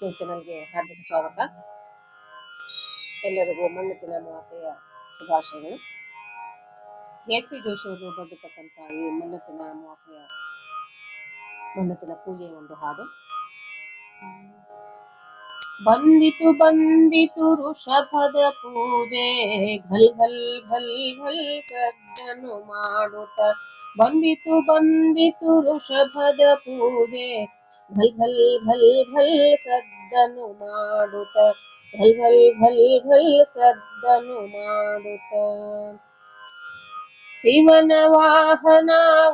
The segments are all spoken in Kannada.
ಯೂಟ್ಯೂಬ್ ಚಾನಲ್ಗೆ ಹಾರ್ದಿಕ ಸ್ವಾಗತ. ಎಲ್ಲರಿಗೂ ಮಣ್ಣತಿನ ಅಮಾವಾಸ್ಯೆಯ ಶುಭಾಶಯಗಳು. ಎಸ್ ಸಿ ಜೋಶಿ ಅವರು ಈ ಮಣ್ಣತಿನ ಅಮಾವಾಸ್ಯೆಯ ಮಣ್ಣತಿನ ಪೂಜೆಯ ಒಂದು ಹಾಡು. ಬಂದಿತು ಬಂದಿತು ಋಷಭದ ಪೂಜೆ, ಘಲ್ ಘಲ್ ಘಲ್ ಘಲ್ ಸಜ್ಜನು ಮಾಡುತ್ತ. ಬಂದಿತು ಬಂದಿತು ಋಷಭದ ಪೂಜೆ ಘಲ್ ಭಲ್ ಭಲ್ ಭಲ್ ಸದ್ದನು ಮಾಡುತ್ತ. ಭಲ್ ಭಲ್ ಭಲ್ ಭಲ್ ಸದ್ದನು ಮಾಡುತ್ತ. ಶಿವನ ವಾಹನ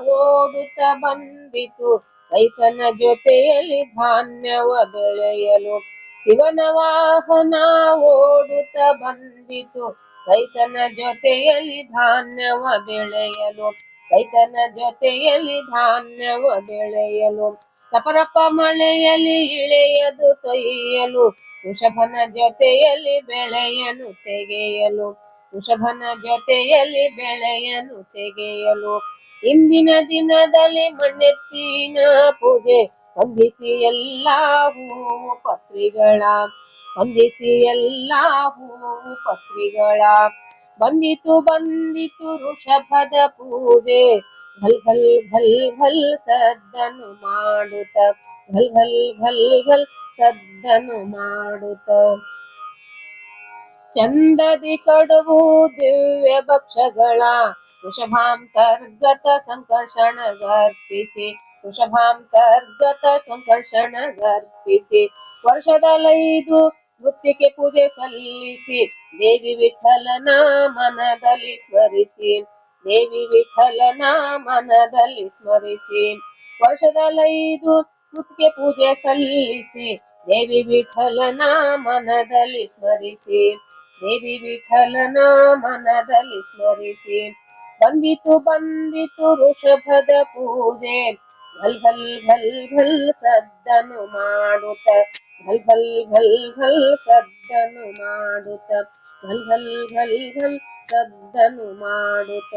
ಓಡುತ್ತ ಬಂದಿತು. ರೈತನ ಜೊತೆಯಲ್ಲಿ ಧಾನ್ಯವ ಬೆಳೆಯಲು. ಶಿವನ ವಾಹನ ಓಡುತ್ತ ಬಂದಿತು. ರೈತನ ಜೊತೆಯಲ್ಲಿ ಧಾನ್ಯವ ಬೆಳೆಯಲು. ರೈತನ ಜೊತೆಯಲ್ಲಿ ಧಾನ್ಯವ ಬೆಳೆಯಲು. ಸಪರಪ್ಪ ಮಳೆಯಲ್ಲಿ ಇಳೆಯದು ತೊಯ್ಯಲು, ವೃಷಭನ ಜೊತೆಯಲ್ಲಿ ಬೆಳೆಯನು ತೆಗೆಯಲು, ವೃಷಭನ ಜೊತೆಯಲ್ಲಿ ಬೆಳೆಯನು ತೆಗೆಯಲು. ಇಂದಿನ ದಿನದಲ್ಲಿ ಮಣ್ಣೆತ್ತಿನ ಪೂಜೆ, ಹೊಂದಿಸಿ ಎಲ್ಲ ಹೂವು ಪತ್ರಿಗಳ, ಹೊಂದಿಸಿ ಎಲ್ಲ ಹೂವು ಪತ್ರಿಗಳ. ಬಂದಿತು ಬಂದಿತು ಋಷಭದ ಪೂಜೆ. ಘಲ್ ಘಲ್ ಘಲ್ ಘಲ್ ಸದ್ದನು ಮಾಡುತ್ತ. ಘಲ್ ಘಲ್ ಘಲ್ ಘಲ್ ಸದ್ದನು ಮಾಡುತ್ತ. ಚಂದದಿ ಕಡುವು ದಿವ್ಯ ಭಕ್ಷಗಳ. ವೃಷಭಾಂತರ್ಗತ ಸಂಕರ್ಷಣ ಗರ್ಪಿಸಿ. ವೃಷಭಾಂತರ್ಗತ ಸಂಕರ್ಷಣ ಗರ್ಪಿಸಿ. ವರ್ಷದಲ್ಲೈದು ಮೃತ್ತಿಗೆ ಪೂಜೆ ಸಲ್ಲಿಸಿ ದೇವಿ ವಿಠಲನ ಮನದಲ್ಲಿ ಸ್ಮರಿಸಿ ದೇವಿ ವಿಠಲನ ಮನದಲ್ಲಿ ಸ್ಮರಿಸಿ ವರ್ಷದಲ್ಲೈದು ಮೃತ್ತಿಗೆ ಪೂಜೆ ಸಲ್ಲಿಸಿ ದೇವಿ ವಿಠಲನ ಮನದಲ್ಲಿ ಸ್ಮರಿಸಿ ದೇವಿ ವಿಠಲನ ಮನದಲ್ಲಿ ಸ್ಮರಿಸಿ ಬಂದಿತು ಬಂದಿತು ಋಷಭದ ಪೂಜೆ ಘಲ್ ಘಲ್ ಘಲ್ ಘಲ್ ಸದ್ದನು ಮಾಡುತ್ತ ಘಲ್ ಘಲ್ ಘಲ್ ಘಲ್ ಸದ್ದನು ಮಾಡುತ್ತ ಘಲ್ ಘಲ್ ಘಲ್ ಘಲ್ ಸದ್ದನು ಮಾಡುತ್ತ